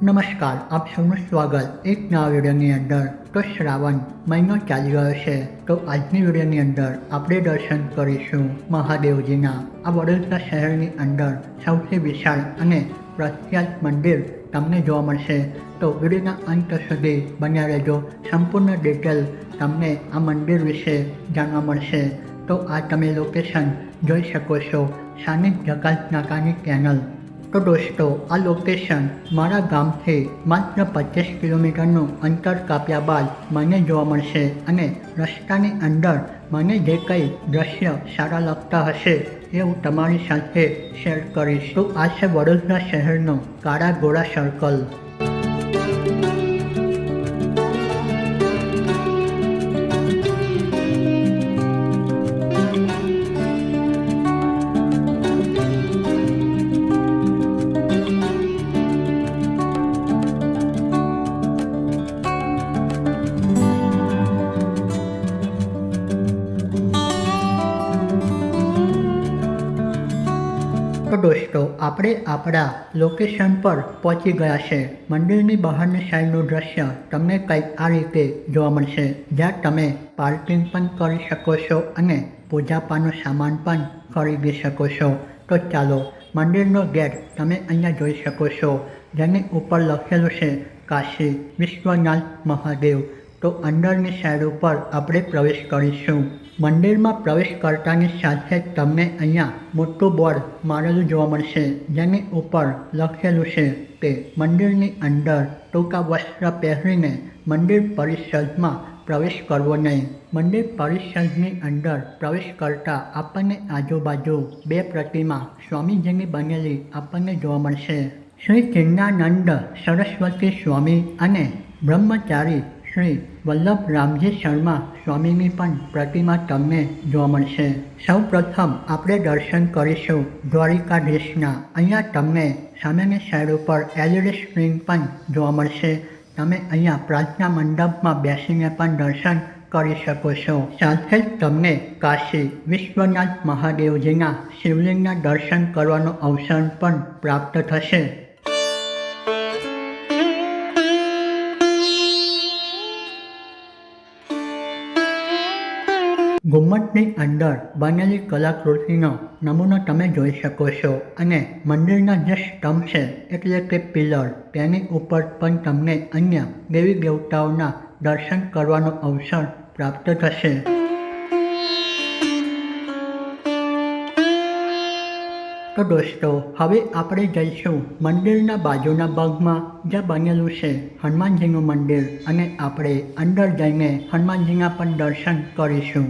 નમસ્કાર, આપ સૌનું સ્વાગત એક નવા વિડીયોની અંદર. તો શ્રાવણ મહિનો ચાલી રહ્યો છે, તો આજની વિડીયોની અંદર આપણે દર્શન કરીશું મહાદેવજીના. આ વડોદરા શહેરની અંદર સૌથી વિશાળ અને પ્રખ્યાત મંદિર તમને જોવા મળશે. તો વિડીયોના અંત સુધી બન્યા રહેજો. સંપૂર્ણ ડિટેલ તમને આ મંદિર વિશે જાણવા મળશે. તો આ તમે લોકેશન જોઈ શકો છો. સાનિક જકાત નાકાની કેનલ. તો દોસ્તો આ લોકેશન મારા ગામથી માત્ર પચીસ કિલોમીટરનું અંતર કાપ્યા બાદ મને જોવા મળશે અને રસ્તાની અંદર મને જે કંઈ દ્રશ્ય સારા લાગતા હશે એ હું તમારી સાથે શેર કરીશ. તો આ છે વડોદરા શહેરનો કાળા ગોળા સર્કલ દોસ્તો આપણે આપણા લોકેશન પર પહોંચી ગયા છે. મંદિરની બહારની સાઈડનું દ્રશ્ય તમને કંઈક આ રીતે જોવા મળશે. જ્યાં તમે પાર્કિંગ પણ કરી શકો છો અને પૂજાપાનો સામાન પણ ખરીદી શકો છો. તો ચાલો, મંદિરનો ગેટ તમે અહીંયા જોઈ શકો છો, જેની ઉપર લખેલું છે, કાશી વિશ્વનાથ મહાદેવ. તો અંદરની સાઈડ ઉપર આપણે પ્રવેશ કરીશું. મંદિરમાં પ્રવેશ કરતાની સાથે જ તમને અહીંયા મોટું બોર્ડ મારેલું જોવા મળશે, જેની ઉપર લખેલું છે કે મંદિરની અંદર ટૂંકા વસ્ત્ર પહેરીને મંદિર પરિષદમાં પ્રવેશ કરવો નહીં. મંદિર પરિસરની અંદર પ્રવેશ કરતા આપણને આજુબાજુ બે પ્રતિમા સ્વામીજીની બનેલી આપણને જોવા મળશે. શ્રી ચિન્નાનંદ સરસ્વતી સ્વામી અને બ્રહ્મચારી શ્રી વલ્લભ રામજી શર્મા સ્વામીની પણ પ્રતિમા તમને જોવા મળશે. સૌ પ્રથમ આપણે દર્શન કરીશું દ્વારિકાધીશના. અહીંયા તમને સામેની સાઈડ ઉપર એલઈડી સ્ક્રીન પણ જોવા મળશે. તમે અહીંયા પ્રાર્થના મંડપમાં બેસીને પણ દર્શન કરી શકો છો. સાથે જ તમને કાશી વિશ્વનાથ મહાદેવજીના શિવલિંગના દર્શન કરવાનો અવસર પણ પ્રાપ્ત થશે. ગુમ્મટની અંદર બનેલી કલાકૃતિનો નમૂનો તમે જોઈ શકો છો અને મંદિરના જે સ્તંભ છે, એટલે કે પિલર, તેની ઉપર પણ તમને અન્ય દેવી દેવતાઓના દર્શન કરવાનો અવસર પ્રાપ્ત થશે. તો દોસ્તો, હવે આપણે જઈશું મંદિરના બાજુના ભાગમાં જે બનેલું છે હનુમાનજીનું મંદિર અને આપણે અંદર જઈને હનુમાનજીના પણ દર્શન કરીશું.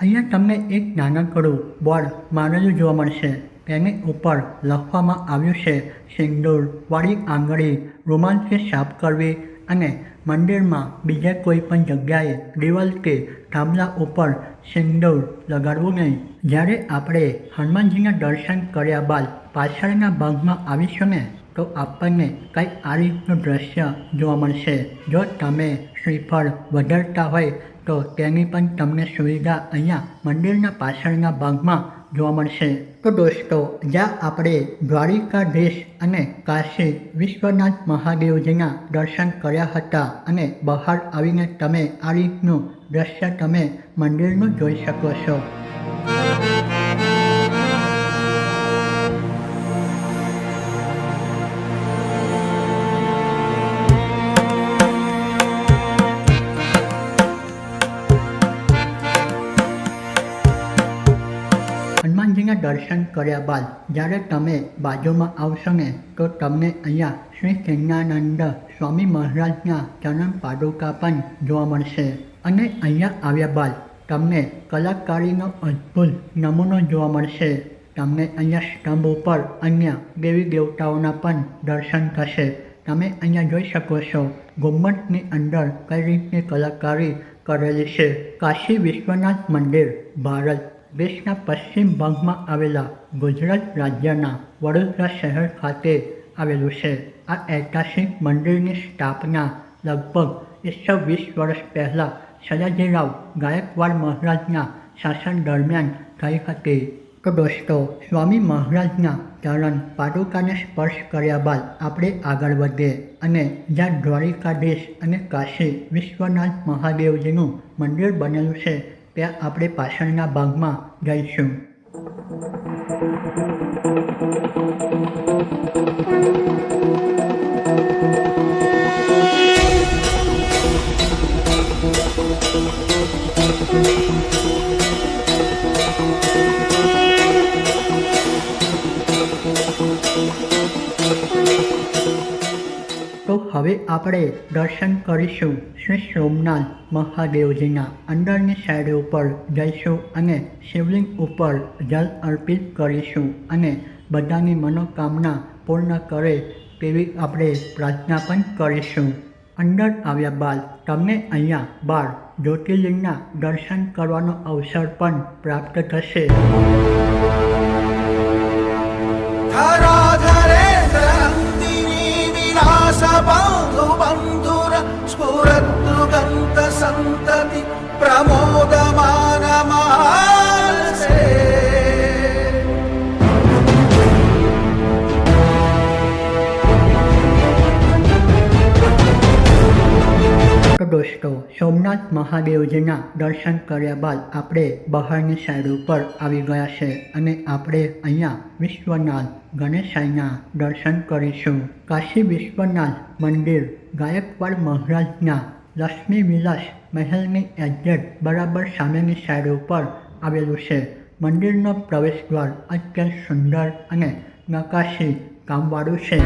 અહીંયા તમને એક નાનકડું બોર્ડ મારેલું જોવા મળશે. તેની ઉપર લખવામાં આવ્યું છે સિંદૂર વાળી આંગળી રૂમાલથી સાફ કરવી અને મંદિરમાં બીજે કોઈ પણ જગ્યાએ દિવાલ કે થાંભલા ઉપર સિંદૂર લગાડવું નહીં. જ્યારે આપણે હનુમાનજીના દર્શન કર્યા બાદ પાછળના ભાગમાં આવીશું ને, તો આપણને કંઈક આ રીતનું દ્રશ્ય જોવા મળશે. જો તમે શ્રીફળ વધારતા હોય, તો તેની પણ તમને સુવિધા અહીંયા મંદિરના પાછળના ભાગમાં જોવા મળશે. તો દોસ્તો, જ્યાં આપણે દ્વારિકાધીશ અને કાશી વિશ્વનાથ મહાદેવજીના દર્શન કર્યા હતા અને બહાર આવીને તમે આ રીતનું દ્રશ્ય તમે મંદિરનું જોઈ શકો છો. દર્શન કર્યા બાદ જ્યારે તમે બાજુમાં આવશો ને, તો તમને અહીંયા શ્રી ચિન્નાનંદ સ્વામી મહારાજના ચરણ પાદુકા પણ જોવા મળશે. અને અહીંયા આવ્યા બાદ તમને કલાકારીનો અદ્ભુત નમૂનો જોવા મળશે. તમને અહીંયા સ્તંભ ઉપર અન્ય દેવી દેવતાઓના પણ દર્શન થશે. તમે અહીંયા જોઈ શકો છો ગુમ્મટની અંદર કઈ રીતની કલાકારી કરેલી છે. કાશી વિશ્વનાથ મંદિર, ભારત. દેશના પશ્ચિમ ભાગમાં આવેલા ગુજરાત રાજ્યના વડોદરા શહેર ખાતે આવેલું છે. આ ઐતિહાસિક મંદિરની સ્થાપના લગભગ એકસો વીસ વર્ષ પહેલાં સયાજીરાવ ગાયકવાડ મહારાજના શાસન દરમિયાન થઈ હતી. તો દોસ્તો, સ્વામી મહારાજના ચરણ પાદુકાને સ્પર્શ કર્યા બાદ આપણે આગળ વધીએ અને જ્યાં દ્વારિકાધીશ અને કાશી વિશ્વનાથ મહાદેવજીનું મંદિર બનેલું છે ત્યાં આપણે પાછળના ભાગમાં જઈશું. તો હવે આપણે દર્શન કરીશું શ્રી સોમનાથ મહાદેવજીના અંદરની સાઈડ ઉપર જઈશું અને શિવલિંગ ઉપર જલ અર્પિત કરીશું અને બધાની મનોકામના પૂર્ણ કરે તેવી આપણે પ્રાર્થના પણ કરીશું. અંદર આવ્યા બાદ તમને અહીંયા બાર જ્યોતિર્લિંગના દર્શન કરવાનો અવસર પણ પ્રાપ્ત થશે. బాంధు బంధుర స్ఫురద్దు గంత సంతతి ప్రమోదమానమా સોમનાથ મહાદેવજીના દર્શન કર્યા બાદ આપણે બહારની સાઈડ ઉપર આવી ગયા છે અને આપણે અહીંયા વિશ્વનાથ ગણેશાઈના દર્શન કરીશું. કાશી વિશ્વનાથ મંદિર ગાયકવાડ મહારાજના લક્ષ્મી વિલાસ મહેલની એક્ઝેક્ટ બરાબર સામેની સાઈડ ઉપર આવેલું છે. મંદિરનો પ્રવેશ દ્વાર અત્યંત સુંદર અને નકાશી કામવાળું છે.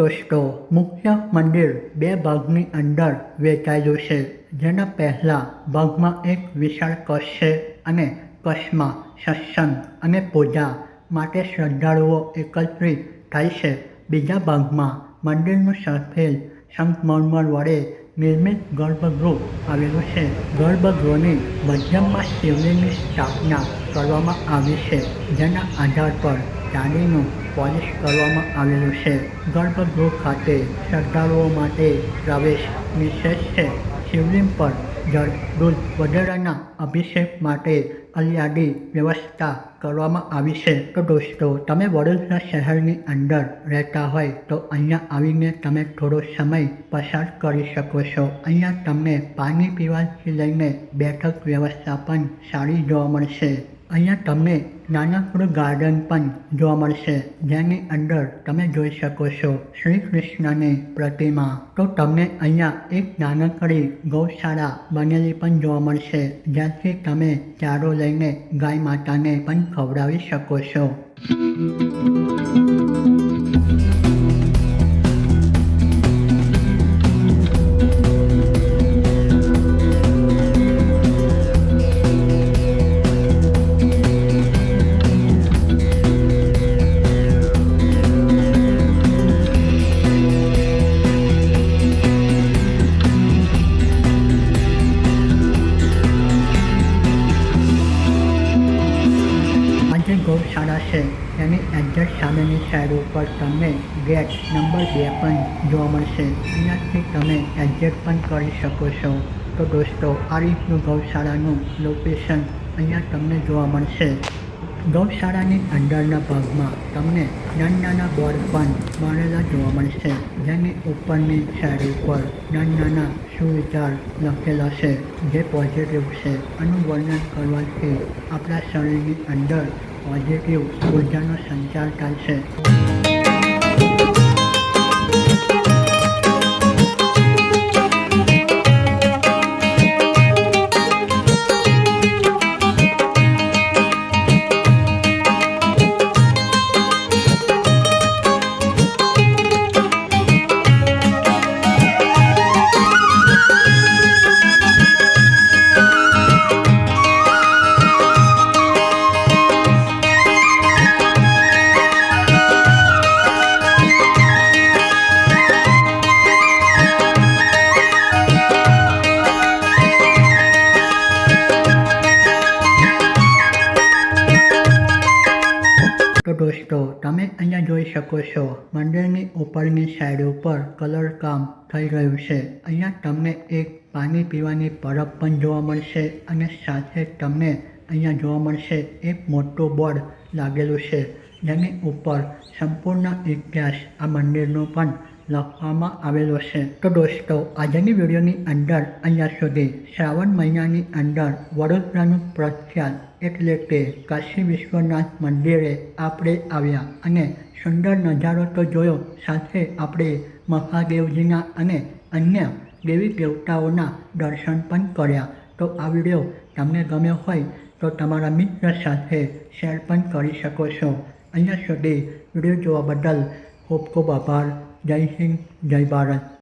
દોસ્તો, મુખ્ય મંદિર બે ભાગની અંદર વહેંચાયેલું છે. જેના પહેલા ભાગમાં એક વિશાળ કચ્છ છે અને કચ્છમાં સત્સંગ અને પૂજા માટે શ્રદ્ધાળુઓ એકત્રિત થાય છે. બીજા ભાગમાં મંદિરનું સફેદ સંગમરમર વડે નિર્મિત ગર્ભગૃહ આવેલું છે. ગર્ભગૃહની મધ્યમાં શિવલિંગની સ્થાપના કરવામાં આવી છે, જેના આધાર પર ચાંદીનું પોલિશ કરવામાં આવેલું છે. ગર્ભગૃહ ખાતે શ્રદ્ધાળુઓ માટે પ્રવેશ નિષેધ છે. શિવલિંગ પર જળ દૂધ વગેરેના અભિષેક માટે અલિયાદી વ્યવસ્થા કરવામાં આવી છે. તો દોસ્તો, તમે વડોદરા શહેરની અંદર રહેતા હોય તો અહીંયા આવીને તમે થોડો સમય પસાર કરી શકો છો. અહીંયા તમને પાણી પીવાથી લઈને બેઠક વ્યવસ્થા પણ સારી જોવા મળશે. અહીંયા તમને નાનકડું ગાર્ડન પણ જોવા મળશે, જેની અંદર તમે જોઈ શકો છો શ્રી કૃષ્ણની પ્રતિમા. તો તમને અહીંયા એક નાનકડી ગૌશાળા બનેલી પણ જોવા મળશે, જ્યાંથી તમે ચારો લઈને ગાય માતાને પણ ખવડાવી શકો છો. એક્ઝેક્ટ સામેની સાઈડ ઉપર તમને ગેટ નંબર બે પણ જોવા મળશે. અહીંયાથી તમે એડજેટ પણ કરી શકો છો. તો દોસ્તો, આ રીતનું ગૌશાળાનું લોકેશન અહીંયા તમને જોવા મળશે. ગૌશાળાની અંદરના ભાગમાં તમને નાના નાના બોર્ડ પણ મારેલા જોવા મળશે. જેની ઉપરની સાઈડ ઉપર નાના નાના સુવિચાર લખેલા છે, જે પોઝિટિવ છે. આનું વર્ણન કરવાથી આપણા શરીરની અંદર પોઝિટિવ ઉર્જાનો સંચાર થાય છે. દોસ્તો, તમે અહીંયા જોઈ શકો છો મંદિરની ઉપરની સાઈડ ઉપર કલર કામ થઈ રહ્યું છે. અહીંયા તમને એક પાણી પીવાની પરબ પણ જોવા મળશે અને સાથે તમને અહીંયા જોવા મળશે એક મોટું બોર્ડ લાગેલું છે, જેની ઉપર સંપૂર્ણ ઇતિહાસ આ મંદિરનો પણ લખવામાં આવેલો છે. તો દોસ્તો, આજની વિડીયોની અંદર અહીંયા સુધી શ્રાવણ મહિનાની અંદર વડોદરાનું પ્રખ્યાત એટલે કે કાશી વિશ્વનાથ મંદિરે આપણે આવ્યા અને સુંદર નજારો તો જોયો. સાથે આપણે મહાદેવજીના અને અન્ય દેવી દેવતાઓના દર્શન પણ કર્યા. તો આ વીડિયો તમને ગમ્યો હોય તો તમારા મિત્ર સાથે શેર પણ કરી શકો છો. અહીંયા સુધી વીડિયો જોવા બદલ ખૂબ ખૂબ આભાર. જય હિન્દ, જય ભારત.